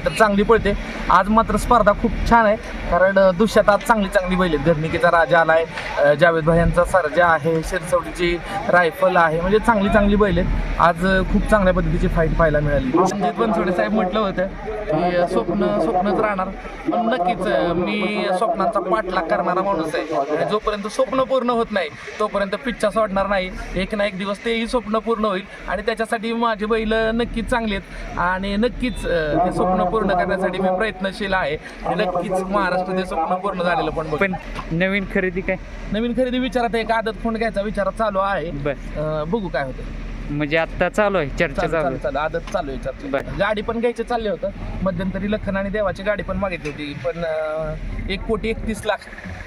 तर चांगली पळते. आज मात्र स्पर्धा खूप छान आहे. कारण अ, दुष्यात आज चांगली चांगली बैल आहेत. धरणिकेचा राजा आलाय. आहे जावेद भायांचा सरजा आहे. शिरसवडीची रायफल आहे. म्हणजे चांगली चांगली बैल आहेत. आज खूप चांगल्या पद्धतीची फाईट पाहायला मिळाली. संजित बनसोडे साहेब म्हटलं होतं की स्वप्न स्वप्नच राहणार. पण नक्कीच मी स्वप्नांचा पाठलाग करणारा माणूस आहे. आणि जोपर्यंत स्वप्न पूर्ण होत नाही तोपर्यंत पिच्छा सोडणार नाही. एक ना एक दिवस तेही स्वप्न पूर्ण होईल. आणि त्याच्यासाठी माझे बैल नक्कीच चांगले आहेत. आणि नक्कीच ते स्वप्न पूर्ण करण्यासाठी मी प्रयत्नशील आहे. आणि नक्कीच महाराष्ट्र ते स्वप्न पूर्ण झालेलं पण बघ. पण नवीन खरेदी काय? नवीन खरेदी विचारात एक आदत फोन घ्यायचा विचार चालू आहे. बर. अ, बघू काय होतं. म्हणजे आता चालू आहे चर्चा चालू चालू आहे. चालू. आदत चालू आहे चर्चा. बरं. गाडी पण घ्यायचं चालले होतं. मध्यंतरी लखन आणि देवाची गाडी पण मागितली होती. पण अं, एक कोटी एकतीस लाख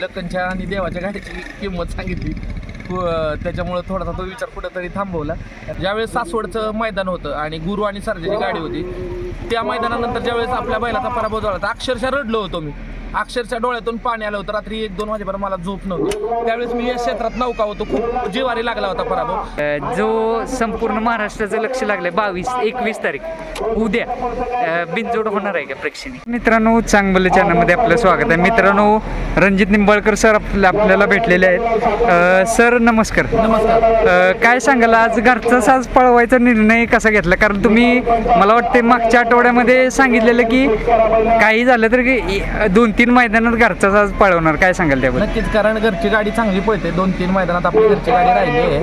लखनच्या आणि देवाच्या गाडीची किंमत सांगितली. त्याच्यामुळं थोडासा तो विचार कुठंतरी थांबवला. ज्यावेळेस सासवडचं मैदान होतं आणि गुरु आणि सरजेची गाडी होती त्या मैदानानंतर ज्यावेळेस आपल्या बैलाचा पराभव झाला तर अक्षरशः रडलो होतो मी. अक्षरशः डोळ्यातून पाणी आलं होतं. रात्री एक दोन वाजेपर्यंत मला झोप नव्हती. त्यावेळेस मी या क्षेत्रात नौका होतो. खूप जिवारी लागला होता पराभव. जो संपूर्ण महाराष्ट्राचं लक्ष लागलंय बावीस एकवीस तारीख. उद्या बिनजोड होणार आहे का प्रेक्षणीय? मित्रांनो चांगलं चॅनलमध्ये आपलं स्वागत आहे. मित्रांनो रणजित निंबाळकर सर आपल्या आपल्याला भेटलेले आहेत. सर नमस्कार. नमस्कार. काय सांगाल आज घरचा साज पळवायचा निर्णय कसा घेतला? कारण तुम्ही मला वाटते मागच्या आठवड्यामध्ये सांगितलेलं की काही झालं तर की दोन तीन मैदानात घरचा साज पळवणार काय सांगाल त्याबद्दल? नक्कीच कारण घरची गाडी चांगली पळते. दोन तीन मैदानात आपली घरची गाडी राहिली आहे.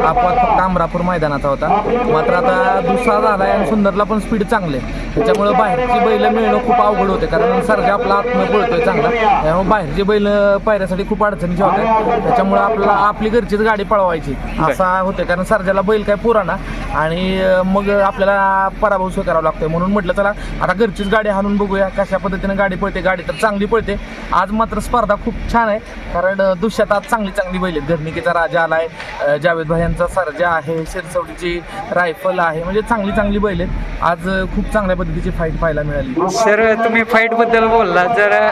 अपवाद फक्त अमरापूर मैदानाचा होता. मात्र आता दुसरा झाला आणि सुंदरला पण स्पीड चांगले त्याच्यामुळं बाहेरची बैल मिळणं खूप अवघड होते. कारण सरजा आपला आत्म पळतोय चांगला. त्यामुळे बाहेरची बैल पायऱ्यासाठी खूप अडचणीचे होते त्याच्यामुळे आपल्याला आपली घरचीच गाडी पळवायची. असा होते. कारण सरजाला बैल काय पुराणा. आणि मग आपल्याला पराभव स्वीकारावा लागतोय. म्हणून म्हटलं चला आता घरचीच गाडी हाणून बघूया. कशा पद्धतीने गाडी पळते. गाडी तर चांगली पळते. आज मात्र स्पर्धा खूप छान आहे. कारण दुष्यात आज चांगली चांगली बैल आहेत. घरनिकेचा राजा आलाय. अं, जावेद भाईंचा सर्जा आहे. शिरसवडीची रायफल आहे. म्हणजे चांगली चांगली बैल आहेत. आज खूप चांगल्या पद्धतीची फाईट पाहायला मिळाली. सर तुम्ही फाईटबद्दल बोलला. जर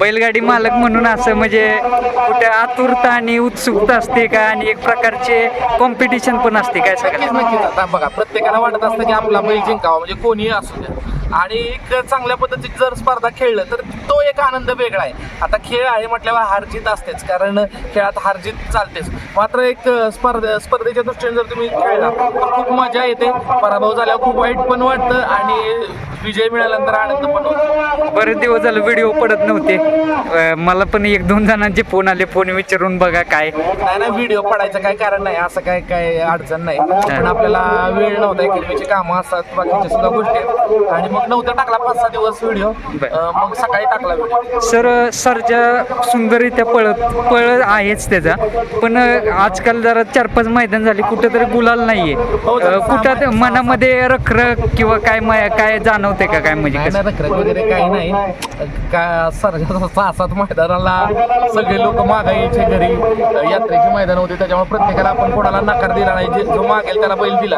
बैलगाडी मालक म्हणून असं म्हणजे कुठे आतुरता आणि उत्सुकता असते का? आणि एक प्रकारचे कॉम्पिटिशन पण असते काय आता बघा प्रत्येकाला वाटत असतं की आपला बैल जिंकावा. म्हणजे कोणीही असू द्या. आणि एक चांगल्या पद्धतीची जर स्पर्धा खेळलं तर तो एक आनंद वेगळा आहे. आता खेळ आहे म्हटल्यावर हारजीत असतेच कारण खेळात हारजीत चालतेच. मात्र एक स्पर्धा स्पर्धेच्या दृष्टीने जर तुम्ही खेळला तर खूप मजा येते. पराभव झाल्यावर खूप वाईट पण वाटतं आणि विजय मिळाल्यानंतर आनंद पण होतो. बरेच दिवस झालं व्हिडिओ पडत नव्हते. मला पण एक दोन जणांचे फोन आले फोन विचारून बघा काय. नाही नाही व्हिडिओ पडायचं काय कारण नाही असं काय काय अडचण नाही. पण आपल्याला वेळ नव्हता कामं असतात बाकीच्या सुद्धा गोष्टी आणि मग नव्हतं टाकला पाच सहा दिवस व्हिडिओ. मग सकाळी टाकला व्हिडिओ सर सरच्या सुंदररित्या पळत पळ आहेच त्याचा. पण आजकाल जरा चार पाच मैदान झाली कुठेतरी गुलाल नाहीये. हो, कुठं ते मनामध्ये रखरख किंवा काय म- काय जाणवते का काय म्हणजे नाही रखरख वगैरे काही नाही. का सर सहा सात मैदानाला सगळे लोक मागायचे घरी. यात्रेची मैदान होते त्याच्यामुळे प्रत्येकाला आपण कोणाला नकार दिला नाही. जे जो मागेल त्याला बैल दिला.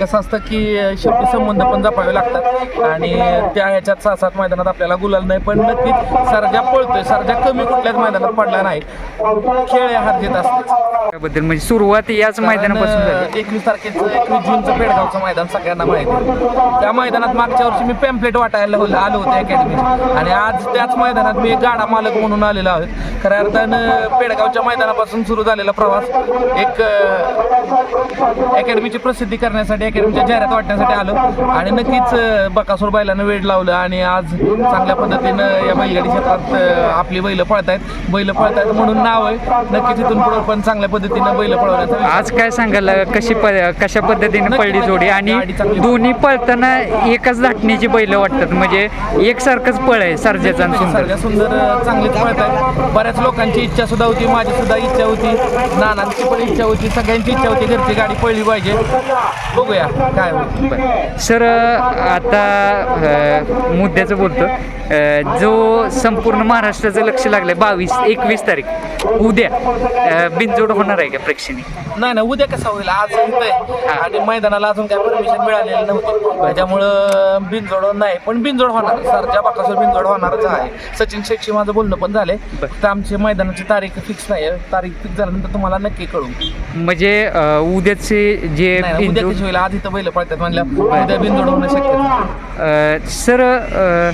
कसं असतं की शेवटी संबंध पण जपावे लागतात. आणि त्या ह्याच्यात सहा सात मैदानात आपल्याला गुलाल नाही पण नक्कीच सरजा पळतोय. सरजा कमी कुठल्याच मैदानात पडला नाही. खेळ हे हार जीत असतेच त्याबद्दल म्हणजे सुरुवात याच मैदानापासून झाली. एकवीस तारखेचं एकवीस जूनचं पेडगावचं मैदान सगळ्यांना माहिती आहे. त्या मैदानात मागच्या वर्षी मी पॅम्पलेट वाटायला हो- आलो होतो अकॅडमी आणि आज त्याच मैदानात मी गाडा मालक म्हणून आलेलो आहोत खऱ्या अर्थानं पेडगावच्या मैदानापासून सुरू झालेला प्रवास एक अकॅडमीची प्रसिद्धी करण्यासाठी अकॅडमीच्या जाहिरात वाटण्यासाठी आलो. आणि नक्कीच अं, बकासूर बैलानं वेळ लावलं आणि आज चांगल्या पद्धतीनं या बैलगाडी क्षेत्रात आपली बैल पळतायत. बैल पळतायत म्हणून नाव आहे नक्कीच इथून पुढे पण चांगल्या पद्धतीनं बैल पळवण्याचा विचार आज काय सांगाल कशी कशा पद्धतीने पडली जोडी? आणि. दोन्ही पळताना एकच धाटणीची बैल वाटतात. म्हणजे एकसारखंच पळ आहे सर्जेचा सुंदर सुंदर चांगलीच पळत आहेत. बऱ्याच लोकांची इच्छा सुद्धा होती माझी सुद्धा इच्छा होती. नानांची पण इच्छा होती सगळ्यांची इच्छा होती घरची गाडी पळली पाहिजे. बघूया काय सर आता अ, मुद्द्याचं बोलतो जो संपूर्ण महाराष्ट्राचं लक्ष लागलंय बावीस एकवीस तारीख. उद्या बिनजोड होणार आहे का प्रेक्षणीय? नाही ना उद्या कसं होईल? आज आहे. आणि मैदानाला अजून काय परमिशन मिळालेलं नव्हती. त्याच्यामुळं बिनजोड नाही पण बिनजोड होणार. सरच्या बाकासूर बिनजोड होणारच आहे. सचिन शेट्टी माझं बोलणं पण झालंय. फक्त आमची मैदानाची तारीख फिक्स नाही आहे. तारीख फिक्स झाल्यानंतर तुम्हाला नक्की कळू. म्हणजे उद्याचे जे उद्या कशी होईल? आज इथं बैल पळतात म्हणल्या उद्या बिनजोड होणं शक्य सर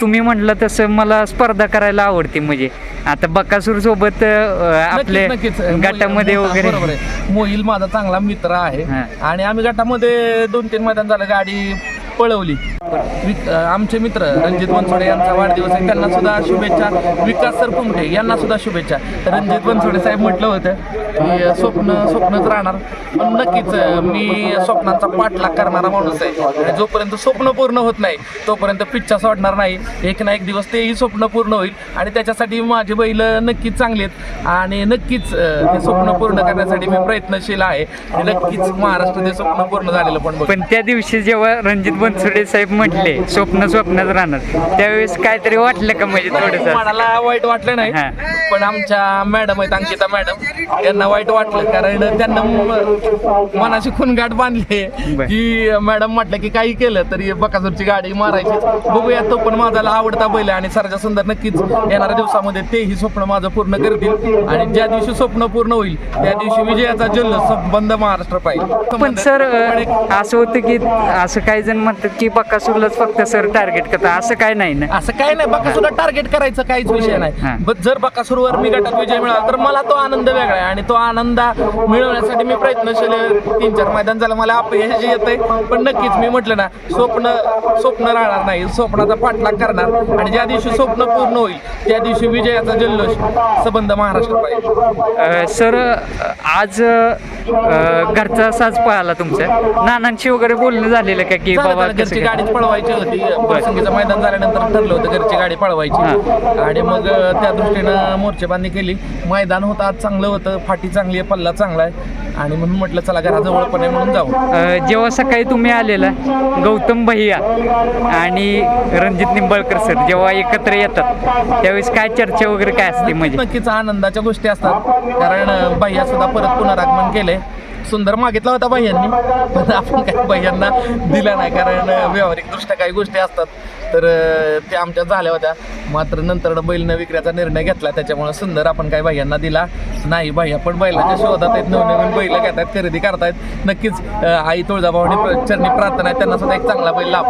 तुम्ही म्हटलं तसं मला स्पर्धा करायला आवडते म्हणजे. आता बकासूर सोबत आपले नक्कीच, नक्कीच. गटामध्ये मोहिल- वगैरे. बरोबर आहे. मोहिल माझा चांगला मित्र आहे. हा. आणि आम्ही गटामध्ये दोन तीन मैदान झालं. गाडी पळवली. आमचे मित्र रणजित बनसोडे यांचा वाढदिवस आहे. त्यांना सुद्धा शुभेच्छा. विकास सरपुमटे यांना सुद्धा शुभेच्छा. रणजित बनसोडे साहेब म्हटलं होतं की स्वप्न स्वप्नच राहणार. पण नक्कीच मी स्वप्नांचा पाठलाग करणारा माणूस आहे. जोपर्यंत स्वप्न पूर्ण होत नाही तोपर्यंत पिच्छा सोडणार नाही. एक ना एक दिवस तेही स्वप्न पूर्ण होईल. आणि त्याच्यासाठी माझे बैल नक्कीच चांगले आहेत. आणि नक्कीच ते स्वप्न पूर्ण करण्यासाठी मी प्रयत्नशील आहे. नक्कीच महाराष्ट्र ते स्वप्न पूर्ण झालेलं पण पण त्या दिवशी जेव्हा रणजित बनसोडे साहेब म्हटले स्वप्न स्वप्नच राहणार. त्यावेळेस काहीतरी वाटलं का म्हणजे थोडंसं? मनाला वाईट वाटलं नाही हा. पण आमच्या मॅडम आहेत अंकिता मॅडम यांना वाईट वाटलं कारण त्यांना म- मनाशी खुनगाठ बांधली. बर. की मॅडम म्हटलं की काही केलं तरी बकासूरची गाडी मारायची. बघूया तो पण माझा आवडता बैल आहे आणि सरजा सुंदर नक्कीच येणाऱ्या दिवसामध्ये तेही स्वप्न माझं पूर्ण करतील. आणि ज्या दिवशी स्वप्न पूर्ण होईल त्या दिवशी विजयाचा जल्लोष संबंध महाराष्ट्र पाहिजे. पण सर अ, असं होतं की असं काही जण म्हणतात की बकासूरलाच फक्त सर टार्गेट करतात. असं काय नाही ना. असं काय नाही. बकासूरला टार्गेट करायचं काहीच विषय हा. नाही जर बकासूरवर मी गटात विजय मिळाला तर मला तो आनंद वेगळा आहे. आणि तो आनंद मिळवण्यासाठी मी प्रयत्नशील आहे. तीन चार मैदान झालं मला अपयश येत आहे पण नक्कीच मी म्हटलं ना स्वप्न स्वप्न राहणार नाही. स्वप्नाचा पाठलाग करणार. आणि ज्या दिवशी स्वप्न पूर्ण होईल त्या दिवशी विजयाचा जल्लोष संबंध महाराष्ट्र पाहिजे. अ, सर अ, आज अ, घरचा साज पळाला तुमचा नानांशी वगैरे बोलणं झालेलं का की झालं कसं घरची? गाडीच पळवायची होती. प्रसंगीचं मैदान झाल्यानंतर ठरलं होतं घरची गाडी पळवायची. आणि मग त्या दृष्टीनं मोर्चेबांधणी केली. मैदान होतं आज चांगलं होतं. फाटी चांगली आहे पल्ला चांगला आहे. आणि म्हणून म्हटलं चला घराजवळ पण आहे म्हणून जाऊ. जेव्हा सकाळी तुम्ही आलेला गौतम भैया आणि रणजित निंबाळकर सर जेव्हा एकत्र येतात त्यावेळेस काय चर्चा वगैरे काय असते म्हणजे? नक्कीच. आनंदाच्या गोष्टी असतात. कारण भैया सुद्धा परत पुनरागमन केले सुंदर मागितला होता भैयांनी पण आपण काही भैयांना दिला नाही कारण व्यावहारिकदृष्ट्या काही गोष्टी असतात. तर त्या आमच्या झाल्या होत्या. मात्र नंतर बैल न निर्णय घेतला. त्याच्यामुळे सुंदर आपण काही भैयांना दिला नाही. भैया पण बैलाच्या शोधात आहेत. नवनवीन बैल घेत आहेत खरेदी करतायत. नक्कीच आई तुळजाभवानी प्र- चरणी प्रार्थना आहे. त्यांना सुद्धा एक चांगला बैल लाभ.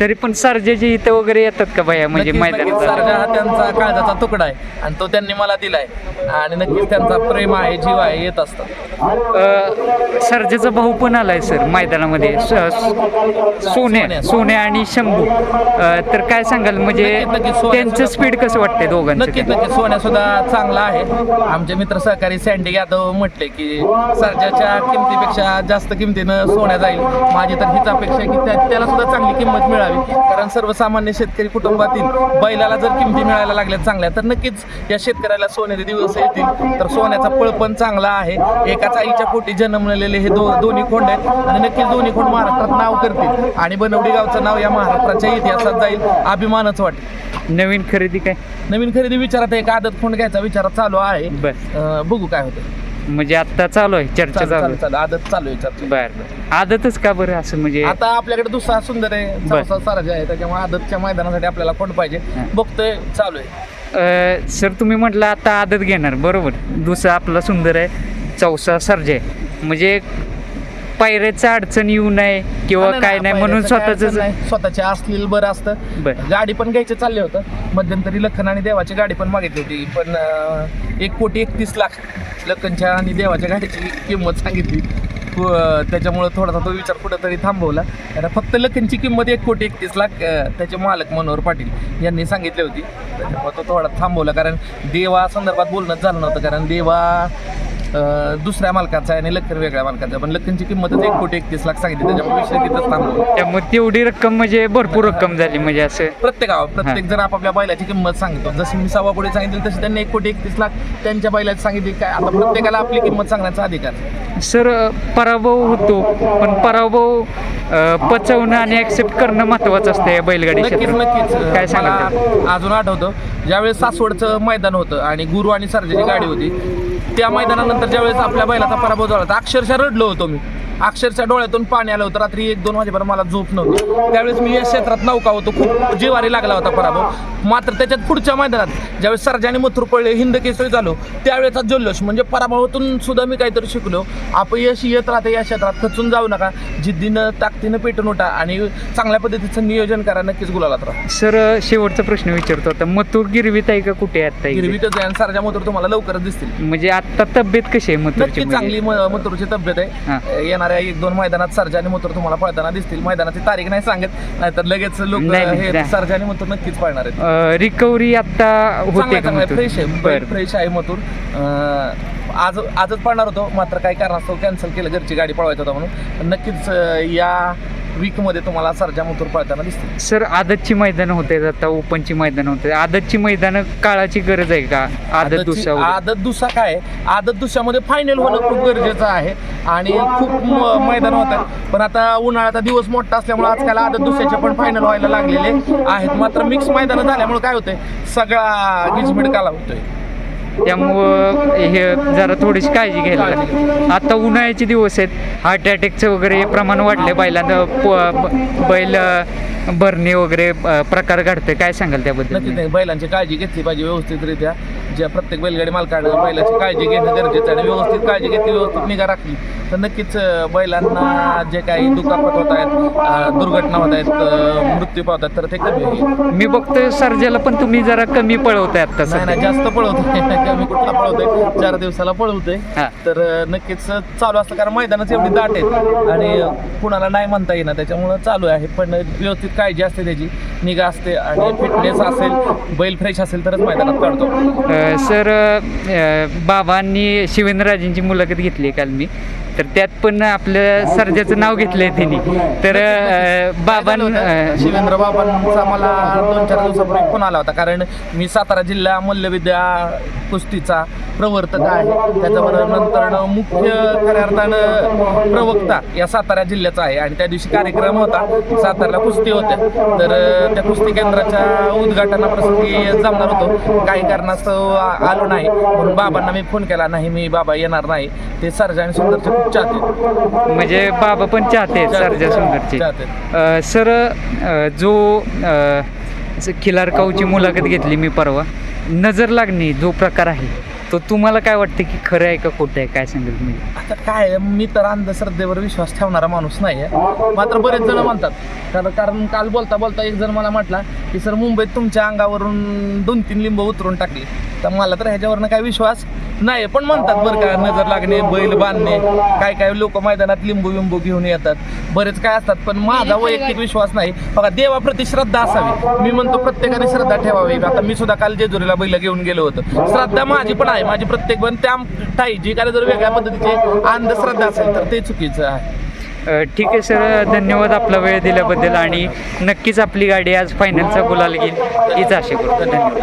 तरी पण सर्जेचे इथं वगैरे येतात का भैया म्हणजे नक्कीच- नक्कीच. मैदानात सर्जा हा त्यांचा काळजाचा तुकडा आहे आणि तो त्यांनी मला दिलाय. आणि नक्कीच त्यांचा प्रेम आहे जीव आहे येत असतात अ, सर्जेचा भाऊ पण आलाय सर मैदानामध्ये. स- स- सोन्या सोन्या. आणि शंभू. अ, तर काय सांगाल म्हणजे नक्कीच- नक्कीच. सोन्या त्यांचं सुद्धा- स्पीड स्पीड कसं वाटतंय दोघांचं नक्कीच नक्कीच. सोन्या सुद्धा चांगला आहे. आमचे मित्र सहकारी सँडी यादव म्हटले की सर्जाच्या किमतीपेक्षा जास्त किमतीनं सोन्या जाईल. माझी तर हीच अपेक्षा आहे की त्या- त्याला सुद्धा चांगली किंमत मिळावी. कारण सर्वसामान्य शेतकरी कुटुंबातील बैलाला जर किमती मिळायला लागल्या चांगल्या तर नक्कीच या शेतकऱ्याला सोनेरी दिवस येतील. तर सोन्याचा पळ पण चांगला आहे. एकाच आईच्या पोटी जन्मलेले हे दो दोन्ही खोंड आहेत. आणि नक्कीच दोन्ही खोंड महाराष्ट्रात नाव करतील. आणि बनवडी गावचं नाव या महाराष्ट्राच्या इतिहासात जाईल अभिमानच वाटेल. नवीन खरेदी काय? नवीन खरेदी विचारात एक आदत खोंड घ्यायचा विचार चालू आहे. बघू काय होतं. म्हणजे आता चालू आहे चर्चा चालू चालू आहे चालू आदत चालू आहे चर्चा. बर बर आदतच का बरं असं म्हणजे आता आपल्याकडे दुसरा सुंदर आहे बर. चौसा सारजा आहे त्याच्यामुळे आदतच्या मैदानासाठी आपल्याला कोण पाहिजे. बघतोय चालू आहे अ, सर तुम्ही म्हटलं आता आदत घेणार बरोबर दुसरा आपला सुंदर आहे चौसा सर्जे म्हणजे पायऱ्याचं अडचण येऊ नये किंवा काय नाही, म्हणून पहिल्याचं काय अडचण स्वतःच नाही. स्वतःचे असलेलं बरं असतं बरं. गाडी पण घ्यायचं चालले होतं मध्यंतरी लखन आणि देवाची गाडी पण मागितली होती पण अं, एक कोटी एकतीस लाख लखनच्या आणि देवाच्या गाडीची किंमत सांगितली. त्याच्यामुळं थोडासा तो विचार कुठंतरी थांबवला. कारण फक्त लखनची किंमत एक कोटी एकतीस लाख त्याचे मालक मनोहर पाटील यांनी सांगितली होती. त्याच्यामुळे तो थोडा थांबवला कारण देवा संदर्भात बोलणंच झालं नव्हतं कारण देवा दुसऱ्या मालकाचा आणि लखन वेगळ्या मालकाचा. पण लखनची किंमतच एक कोटी एकतीस लाख सांगितली. त्याच्यामुळे विषय तिथंच थांबवला त्यामुळे तेवढी रक्कम म्हणजे भरपूर रक्कम झाली म्हणजे असं. प्रत्येक गावात प्रत्येक जण आपापल्या बैलाची किंमत सांगतो. जशी मी सव्वा कोटी सांगितली तशी त्यांनी एक कोटी एकतीस लाख त्यांच्या बैलाची सांगितली. काय आता प्रत्येकाला आपली किंमत सांगण्याचा अधिकार. सर पराभव होतो पण पराभव पचवणं आणि ऍक्सेप्ट करणं महत्वाचं असतं या बैलगाडी काय मला अजून आठवतं ज्यावेळेस सासवडचं मैदान होतं आणि गुरु आणि सर्जेची गाडी होती त्या मैदानानंतर ज्यावेळेस आपल्या बैलाचा पराभव झाला तर अक्षरशः रडलो होतो मी. अक्षरशः डोळ्यातून पाणी आलं होतं. रात्री एक दोन वाजेपर्यंत मला झोप नव्हती. त्यावेळेस मी या क्षेत्रात नौका होतो. खूप जिवारी लागला होता पराभव. मात्र त्याच्यात पुढच्या मैदानात ज्यावेळेस सर्जानी मथुर पडले हिंद केसरी झालो त्यावेळेचा जल्लोष म्हणजे पराभवातून सुद्धा मी काहीतरी शिकलो. अपयश येत राहते या क्षेत्रात खचून जाऊ नका. जिद्दीनं ताकदीनं पेटून उठा आणि चांगल्या पद्धतीचं नियोजन करा. नक्कीच गुलालात राहा. सर शेवटचा प्रश्न विचारतो आता. मथुर गिरवीत आहे का कुठे आता इथे? गिरवीतच आहे आणि सरजा मथुर तुम्हाला लवकरच दिसतील. म्हणजे आता तब्येत कशी आहे मथुरची चांगली मथुरची तब्येत. आहे. येणाऱ्या एक दोन मैदानात सर्जा आणि मथुर तुम्हाला पळताना दिसतील. मैदानाची तारीख नाही सांगत नाहीतर लगेच लोक नाही, नाही, हे नाही. सर्जा आणि मथुर नक्कीच पळणार आहेत. रिकव्हरी आता होते का मथुर? फ्रेश आहे. बरं. फ्रेश आहे मथुर अं, आज आजच पळणार होतो मात्र काही कारणास्तव कॅन्सल केलं. घरची गाडी पळवायचं होता म्हणून. नक्कीच अं, या वीकमध्ये तुम्हाला सर्जा मथुर पळताना दिसतील सर आदतची मैदान होते आता ओपनची मैदान होते. आदतची मैदान काळाची गरज आहे का? आदत वगैरे? आदत दुसरा काय? आहे? आदत दुसऱ्यामध्ये फायनल होणं खूप गरजेचं आहे आणि खूप मैदान होतात. पण आता उन्हाळ्याचा दिवस मोठा असल्यामुळे आजकाल आदत दुसऱ्याचे पण फायनल व्हायला लागलेले आहेत. मात्र मिक्स मैदान झाल्यामुळे काय होतंय? सगळा गिजमिड काला होतोय. त्यामुळं हे जरा थोडीशी काळजी घ्यायला लागते आता उन्हाळ्याचे दिवस आहेत. हार्ट अटॅकचं वगैरे प्रमाण वाढले बैलांना प- बैल भरणे वगैरे प्रकार घडते काय सांगाल त्याबद्दल? नक्कीच नाही. बैलांची काळजी घेतली पाहिजे व्यवस्थितरित्या. ज्या प्रत्येक बैलगाडी मालकानं बैलाची काळजी घेणं गरजेचं आहे. आणि व्यवस्थित काळजी घेतली व्यवस्थित निगा राखली तर नक्कीच बैलांना जे काही दुखापत होत आहेत दुर्घटना होत आहेत मृत्यू पावतात तर ते कमी होईल. मी बघतोय सर्जाला पण तुम्ही जरा कमी पळवताय आता नाही नाही कमी कुठला पळवतोय चार दिवसाला पळवतोय. हा. तर अं, नक्कीच चालू असतं कारण मैदानाच एवढी दाट आहेत. आणि अं, कुणाला नाही म्हणता येणार त्याच्यामुळं चालू आहे. पण व्यवस्थित काळजी असते त्याची. निगा असते आणि फिटनेस असेल बैल फ्रेश असेल तरच मैदानात काढतो. अं, सर अं, बाबांनी शिवेंद्रराजेंची मुलाखत घेतली काल मी. तर त्यात पण आपल्या सर्जाचं नाव घेतलंय त्यांनी. तर बाबां शिवेंद्र बाबांचा मला दोन चार दिवसापूर्वी फोन आला होता. कारण मी सातारा जिल्हा मल्लविद्या कुस्तीचा प्रवर्तक आहे. त्याच्याबरोबर नंतर मुख्य खऱ्या अर्थानं प्रवक्ता या सातारा जिल्ह्याचा आहे. आणि त्या दिवशी कार्यक्रम होता. सातारला कुस्ती होत्या तर त्या कुस्ती केंद्राच्या उद्घाटनाप्रसंगी जमणार होतो. काही कारणास्तव आलो नाही. म्हणून बाबांना मी फोन केला. नाही मी बाबा येणार नाही. ते सर्जा आणि सुंदरचे खूप चाहते. म्हणजे बाबा पण चाहते सर्जा सुंदरची. सर जो खिलारकाऊची मुलाखत घेतली मी परवा नजर लागणे जो प्रकार आहे तो तुम्हाला काय वाटतं की खरं आहे का खोटं आहे? काय सांगेल तुम्ही? आता काय मी तर अंधश्रद्धेवर विश्वास ठेवणारा माणूस नाही आहे मात्र बरेच जण म्हणतात. कारण कारण काल बोलता बोलता एक जण मला म्हटला की सर मुंबईत तुमच्या अंगावरून दोन तीन लिंब उतरून टाकले. तर मला तर ह्याच्यावरनं काय विश्वास नाही पण म्हणतात बरं का नजर लागणे बैल बांधणे काय काय लोक मैदानात लिंबू बिंबू घेऊन येतात. बरेच काय असतात पण माझा वैयक्तिक विश्वास नाही. बघा देवाप्रती श्रद्धा असावी. मी म्हणतो प्रत्येकाने श्रद्धा ठेवावी. आता मी सुद्धा काल जेजुरीला बैल घेऊन गेलो होतो. श्रद्धा माझी पण आहे. माझी प्रत्येक पण त्या ठाई जी काय जर वेगळ्या पद्धतीची अंधश्रद्धा असेल तर ते चुकीचं आहे. ठीक आहे सर. धन्यवाद आपला वेळ दिल्याबद्दल आणि नक्कीच आपली गाडी आज फायनलचा गुलाल घेईल. हीच आशा करतो. धन्यवाद.